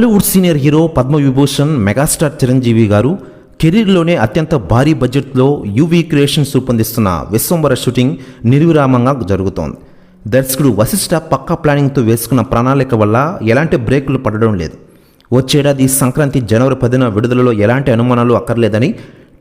Tollywood senior hero Padma Vibhushan megastar Chiranjeevi garu కెరీర్లోనే అత్యంత భారీ బడ్జెట్లో యూవీ క్రియేషన్స్ రూపొందిస్తున్న విశ్వంబర షూటింగ్ నిర్విరామంగా జరుగుతోంది. దర్శకుడు వశిష్ఠ పక్కా ప్లానింగ్తో వేసుకున్న ప్రణాళిక వల్ల ఎలాంటి బ్రేకులు పడడం లేదు. వచ్చేడాది సంక్రాంతి జనవరి పదిన విడుదలలో ఎలాంటి అనుమానాలు అక్కర్లేదని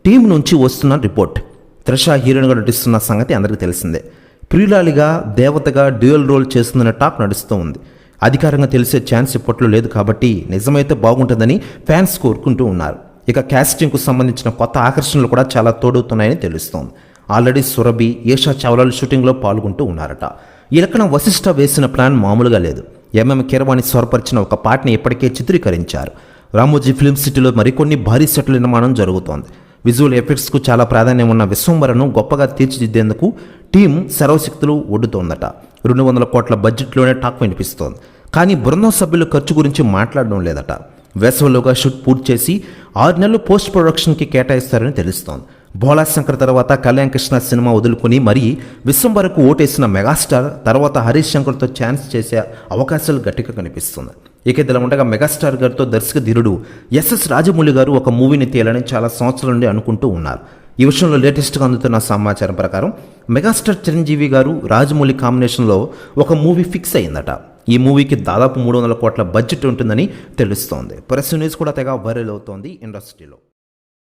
టీం నుంచి వస్తున్న రిపోర్ట్. త్రిష హీరోయిన్గా నటిస్తున్న సంగతి అందరికీ తెలిసిందే. ప్రియులాలిగా దేవతగా డ్యూయల్ రోల్ చేస్తుందనే టాక్ నడుస్తూ ఉంది. అధికారంగా తెలిసే ఛాన్స్ ఇప్పట్లో లేదు కాబట్టి నిజమైతే బాగుంటుందని ఫ్యాన్స్ కోరుకుంటూ ఉన్నారు. ఇక క్యాస్టింగ్కు సంబంధించిన కొత్త ఆకర్షణలు కూడా చాలా తోడవుతున్నాయని తెలుస్తోంది. ఆల్రెడీ సురభి ఏషా చావ్లాలు షూటింగ్లో పాల్గొంటూ ఉన్నారట. ఈ లెక్కన వశిష్ఠ వేసిన ప్లాన్ మామూలుగా లేదు. ఎంఎం కీరవాణి స్వరపరిచిన ఒక పాటని ఇప్పటికే చిత్రీకరించారు. రామోజీ ఫిల్మ్ సిటీలో మరికొన్ని భారీ సెట్ల నిర్మాణం జరుగుతోంది. విజువల్ ఎఫెక్ట్స్కు చాలా ప్రాధాన్యం ఉన్న విశ్వంబరను గొప్పగా తీర్చిదిద్దేందుకు టీం సర్వశక్తులు ఒడ్డుతోందట. రెండు వందల కోట్ల బడ్జెట్లోనే టాక్ వినిపిస్తోంది. కానీ బృందం సభ్యుల ఖర్చు గురించి మాట్లాడడం లేదట. వేసవిలోగా షూట్ పూర్తి చేసి ఆరు నెలలు పోస్ట్ ప్రొడక్షన్కి కేటాయిస్తారని తెలుస్తోంది. భోలా శంకర్ తర్వాత కళ్యాణ్ కృష్ణ సినిమా వదులుకొని మరీ విశ్వంబరకు ఓటేసిన మెగాస్టార్ తర్వాత హరీష్ శంకర్తో ఛాన్స్ చేసే అవకాశాలు గట్టిగా కనిపిస్తుంది. ఇక ఇదిలా ఉండగా మెగాస్టార్ గారితో దర్శక ధీరుడు ఎస్ఎస్ రాజమౌళి గారు ఒక మూవీని తీయాలని చాలా సంవత్సరాల నుండి అనుకుంటూ ఉన్నారు. ఈ విషయంలో లేటెస్ట్గా అందుతున్న సమాచారం ప్రకారం మెగాస్టార్ చిరంజీవి గారు రాజమౌళి కాంబినేషన్లో ఒక మూవీ ఫిక్స్ అయిందట. ఈ మూవీకి దాదాపు మూడు వందల కోట్ల బడ్జెట్ ఉంటుందని తెలుస్తోంది. ప్రెస్ న్యూస్ కూడా తెగ వైరల్ అవుతోంది ఇండస్ట్రీలో.